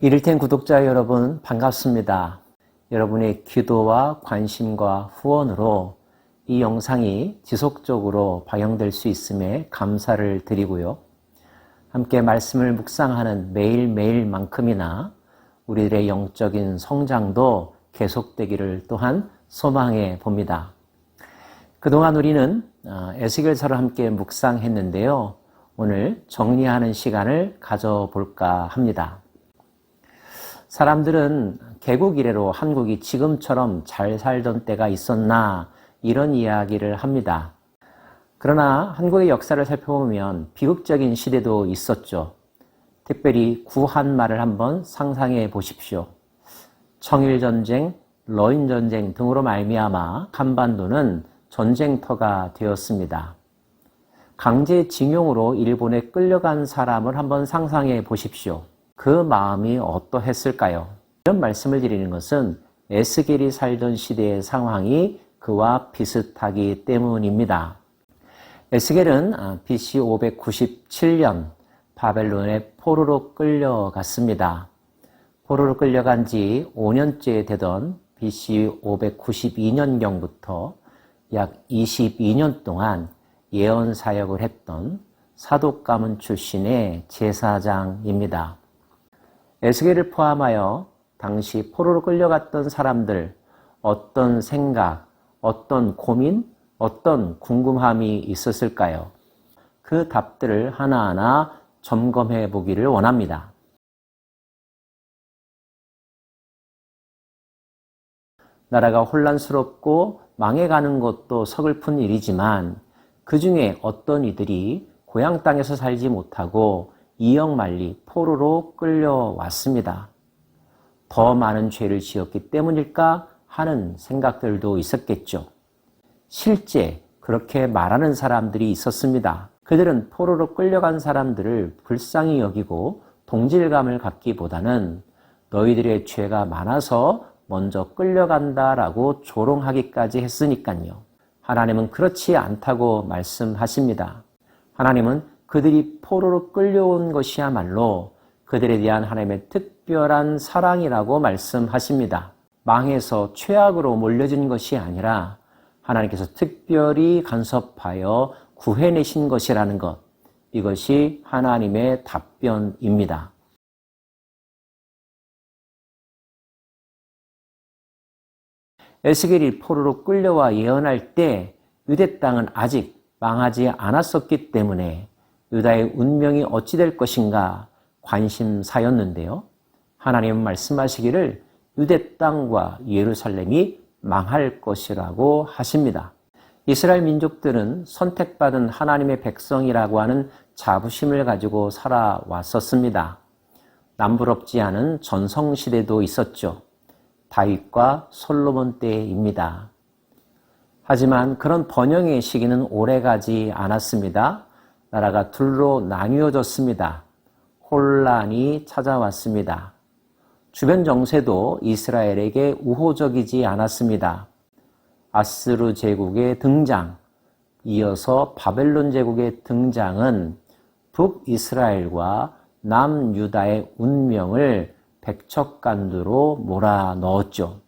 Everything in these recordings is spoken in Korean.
이를텐 구독자 여러분 반갑습니다. 여러분의 기도와 관심과 후원으로 이 영상이 지속적으로 방영될 수 있음에 감사를 드리고요. 함께 말씀을 묵상하는 매일매일만큼이나 우리들의 영적인 성장도 계속되기를 또한 소망해 봅니다. 그동안 우리는 어, 에스겔서를 함께 묵상했는데요. 오늘 정리하는 시간을 가져볼까 합니다. 사람들은 개국 이래로 한국이 지금처럼 잘 살던 때가 있었나 이런 이야기를 합니다. 그러나 한국의 역사를 살펴보면 비극적인 시대도 있었죠. 특별히 구한말을 한번 상상해 보십시오. 청일전쟁, 러인전쟁 등으로 말미암아 한반도는 전쟁터가 되었습니다. 강제징용으로 일본에 끌려간 사람을 한번 상상해 보십시오. 그 마음이 어떠했을까요? 이런 말씀을 드리는 것은 에스겔이 살던 시대의 상황이 그와 비슷하기 때문입니다. 에스겔은 BC 597년 바벨론의 포로로 끌려갔습니다. 포로로 끌려간 지 5년째 되던 BC 592년경부터 약 22년 동안 예언 사역을 했던 사독 가문 출신의 제사장입니다. 에스겔을 포함하여 당시 포로로 끌려갔던 사람들 어떤 생각, 어떤 고민, 어떤 궁금함이 있었을까요? 그 답들을 하나하나 점검해 보기를 원합니다. 나라가 혼란스럽고 망해가는 것도 서글픈 일이지만 그 중에 어떤 이들이 고향 땅에서 살지 못하고 이역만리 포로로 끌려왔습니다. 더 많은 죄를 지었기 때문일까 하는 생각들도 있었겠죠. 실제 그렇게 말하는 사람들이 있었습니다. 그들은 포로로 끌려간 사람들을 불쌍히 여기고 동질감을 갖기보다는 너희들의 죄가 많아서 먼저 끌려간다라고 조롱하기까지 했으니까요. 하나님은 그렇지 않다고 말씀하십니다. 하나님은 그들이 포로로 끌려온 것이야말로 그들에 대한 하나님의 특별한 사랑이라고 말씀하십니다. 망해서 최악으로 몰려진 것이 아니라 하나님께서 특별히 간섭하여 구해내신 것이라는 것. 이것이 하나님의 답변입니다. 에스겔이 포로로 끌려와 예언할 때 유대 땅은 아직 망하지 않았었기 때문에 유다의 운명이 어찌 될 것인가 관심사였는데요. 하나님은 말씀하시기를 유대 땅과 예루살렘이 망할 것이라고 하십니다. 이스라엘 민족들은 선택받은 하나님의 백성이라고 하는 자부심을 가지고 살아왔었습니다. 남부럽지 않은 전성시대도 있었죠. 다윗과 솔로몬 때입니다. 하지만 그런 번영의 시기는 오래가지 않았습니다. 나라가 둘로 나뉘어졌습니다. 혼란이 찾아왔습니다. 주변 정세도 이스라엘에게 우호적이지 않았습니다. 아스루 제국의 등장, 이어서 바벨론 제국의 등장은 북이스라엘과 남유다의 운명을 백척간두로 몰아 넣었죠.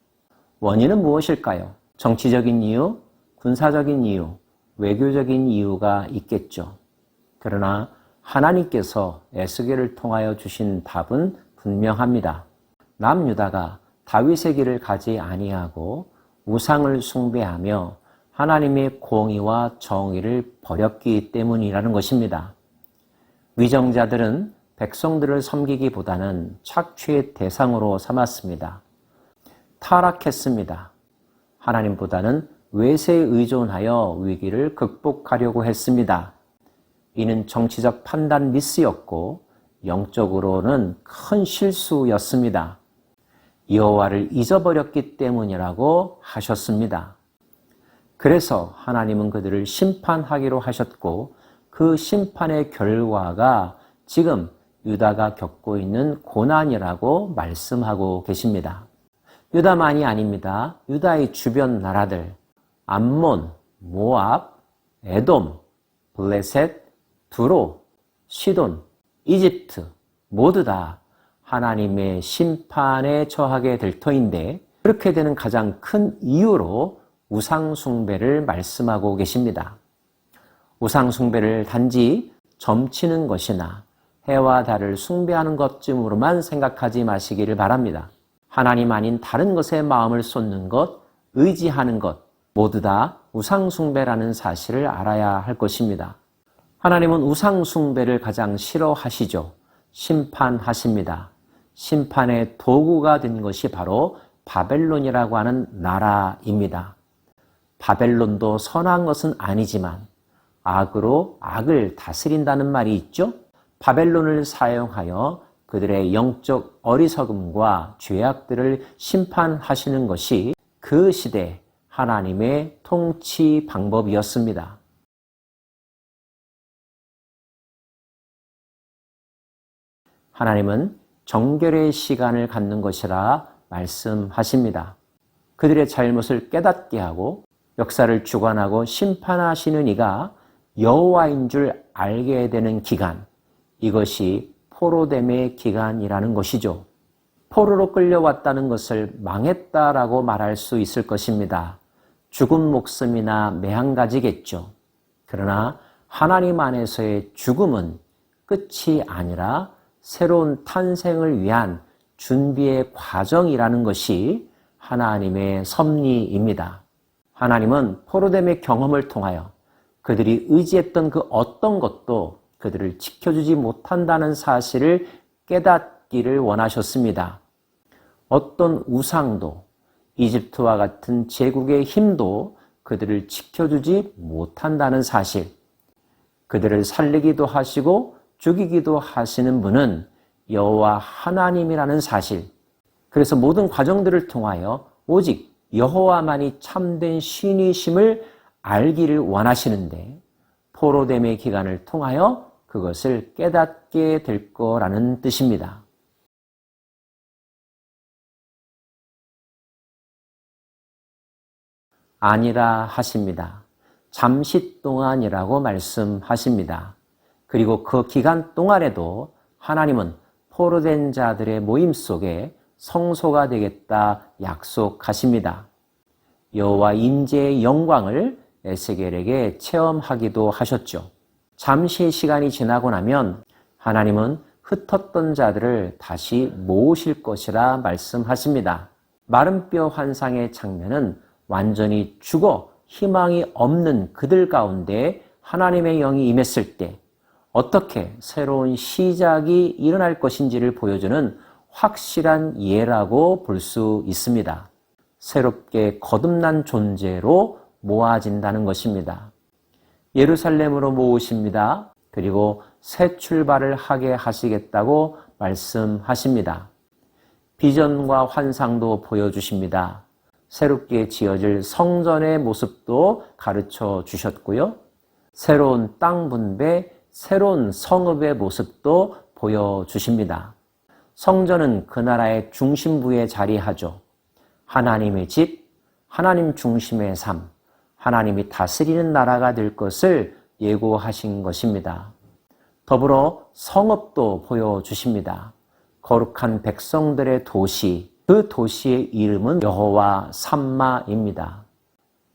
원인은 무엇일까요? 정치적인 이유, 군사적인 이유, 외교적인 이유가 있겠죠. 그러나 하나님께서 에스겔을 통하여 주신 답은 분명합니다. 남유다가 다윗의 길을 가지 아니하고 우상을 숭배하며 하나님의 공의와 정의를 버렸기 때문이라는 것입니다. 위정자들은 백성들을 섬기기보다는 착취의 대상으로 삼았습니다. 타락했습니다. 하나님보다는 외세에 의존하여 위기를 극복하려고 했습니다. 이는 정치적 판단 미스였고 영적으로는 큰 실수였습니다. 여호와를 잊어버렸기 때문이라고 하셨습니다. 그래서 하나님은 그들을 심판하기로 하셨고 그 심판의 결과가 지금 유다가 겪고 있는 고난이라고 말씀하고 계십니다. 유다만이 아닙니다. 유다의 주변 나라들, 암몬, 모압, 에돔, 블레셋, 두로, 시돈, 이집트 모두 다 하나님의 심판에 처하게 될 터인데 그렇게 되는 가장 큰 이유로 우상숭배를 말씀하고 계십니다. 우상숭배를 단지 점치는 것이나 해와 달을 숭배하는 것쯤으로만 생각하지 마시기를 바랍니다. 하나님 아닌 다른 것에 마음을 쏟는 것, 의지하는 것, 모두 다 우상숭배라는 사실을 알아야 할 것입니다. 하나님은 우상숭배를 가장 싫어하시죠. 심판하십니다. 심판의 도구가 된 것이 바로 바벨론이라고 하는 나라입니다. 바벨론도 선한 것은 아니지만 악으로 악을 다스린다는 말이 있죠. 바벨론을 사용하여 그들의 영적 어리석음과 죄악들을 심판하시는 것이 그 시대 하나님의 통치 방법이었습니다. 하나님은 정결의 시간을 갖는 것이라 말씀하십니다. 그들의 잘못을 깨닫게 하고 역사를 주관하고 심판하시는 이가 여호와인 줄 알게 되는 기간, 이것이 포로됨의 기간이라는 것이죠. 포로로 끌려왔다는 것을 망했다라고 말할 수 있을 것입니다. 죽은 목숨이나 매한가지겠죠. 그러나 하나님 안에서의 죽음은 끝이 아니라 새로운 탄생을 위한 준비의 과정이라는 것이 하나님의 섭리입니다. 하나님은 포로됨의 경험을 통하여 그들이 의지했던 그 어떤 것도 그들을 지켜주지 못한다는 사실을 깨닫기를 원하셨습니다. 어떤 우상도 이집트와 같은 제국의 힘도 그들을 지켜주지 못한다는 사실, 그들을 살리기도 하시고 죽이기도 하시는 분은 여호와 하나님이라는 사실. 그래서 모든 과정들을 통하여 오직 여호와만이 참된 신이심을 알기를 원하시는데 포로됨의 기간을 통하여 그것을 깨닫게 될 거라는 뜻입니다. 아니라 하십니다. 잠시 동안이라고 말씀하십니다. 그리고 그 기간 동안에도 하나님은 포로된 자들의 모임 속에 성소가 되겠다 약속하십니다. 여호와 인재의 영광을 에스겔에게 체험하기도 하셨죠. 잠시 시간이 지나고 나면 하나님은 흩었던 자들을 다시 모으실 것이라 말씀하십니다. 마른 뼈 환상의 장면은 완전히 죽어 희망이 없는 그들 가운데 하나님의 영이 임했을 때 어떻게 새로운 시작이 일어날 것인지를 보여주는 확실한 예라고 볼 수 있습니다. 새롭게 거듭난 존재로 모아진다는 것입니다. 예루살렘으로 모으십니다. 그리고 새 출발을 하게 하시겠다고 말씀하십니다. 비전과 환상도 보여주십니다. 새롭게 지어질 성전의 모습도 가르쳐 주셨고요. 새로운 땅 분배, 새로운 성읍의 모습도 보여주십니다. 성전은 그 나라의 중심부에 자리하죠. 하나님의 집, 하나님 중심의 삶, 하나님이 다스리는 나라가 될 것을 예고하신 것입니다. 더불어 성읍도 보여주십니다. 거룩한 백성들의 도시, 그 도시의 이름은 여호와 삼마입니다.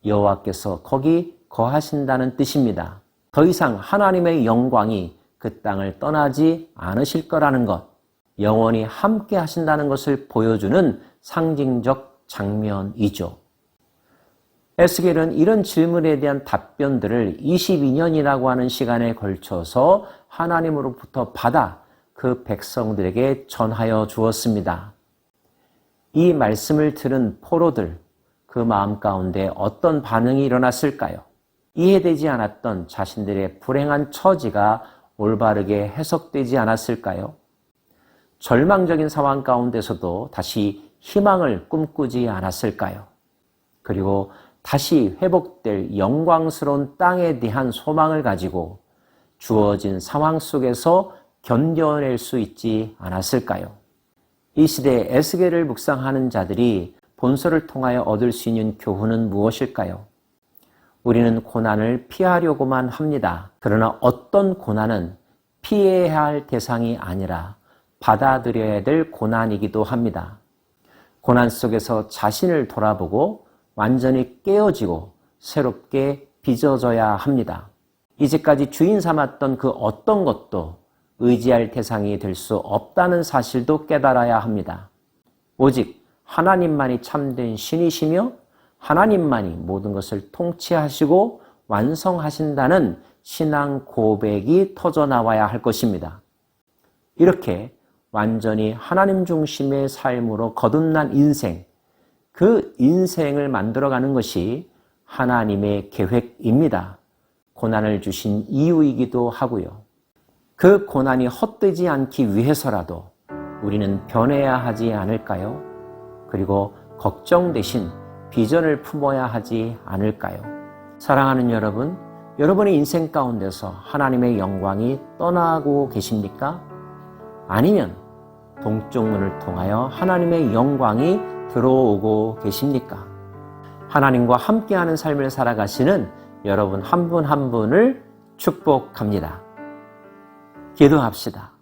여호와께서 거기 거하신다는 뜻입니다. 더 이상 하나님의 영광이 그 땅을 떠나지 않으실 거라는 것, 영원히 함께 하신다는 것을 보여주는 상징적 장면이죠. 에스겔은 이런 질문에 대한 답변들을 22년이라고 하는 시간에 걸쳐서 하나님으로부터 받아 그 백성들에게 전하여 주었습니다. 이 말씀을 들은 포로들, 그 마음 가운데 어떤 반응이 일어났을까요? 이해되지 않았던 자신들의 불행한 처지가 올바르게 해석되지 않았을까요? 절망적인 상황 가운데서도 다시 희망을 꿈꾸지 않았을까요? 그리고 다시 회복될 영광스러운 땅에 대한 소망을 가지고 주어진 상황 속에서 견뎌낼 수 있지 않았을까요? 이 시대 에스겔을 묵상하는 자들이 본서를 통하여 얻을 수 있는 교훈은 무엇일까요? 우리는 고난을 피하려고만 합니다. 그러나 어떤 고난은 피해야 할 대상이 아니라 받아들여야 될 고난이기도 합니다. 고난 속에서 자신을 돌아보고 완전히 깨어지고 새롭게 빚어져야 합니다. 이제까지 주인 삼았던 그 어떤 것도 의지할 대상이 될 수 없다는 사실도 깨달아야 합니다. 오직 하나님만이 참된 신이시며 하나님만이 모든 것을 통치하시고 완성하신다는 신앙 고백이 터져 나와야 할 것입니다. 이렇게 완전히 하나님 중심의 삶으로 거듭난 인생, 그 인생을 만들어가는 것이 하나님의 계획입니다. 고난을 주신 이유이기도 하고요. 그 고난이 헛되지 않기 위해서라도 우리는 변해야 하지 않을까요? 그리고 걱정 대신 비전을 품어야 하지 않을까요? 사랑하는 여러분, 여러분의 인생 가운데서 하나님의 영광이 떠나고 계십니까? 아니면 동쪽 문을 통하여 하나님의 영광이 들어오고 계십니까? 하나님과 함께하는 삶을 살아가시는 여러분 한 분한 분을 축복합니다. 기도합시다.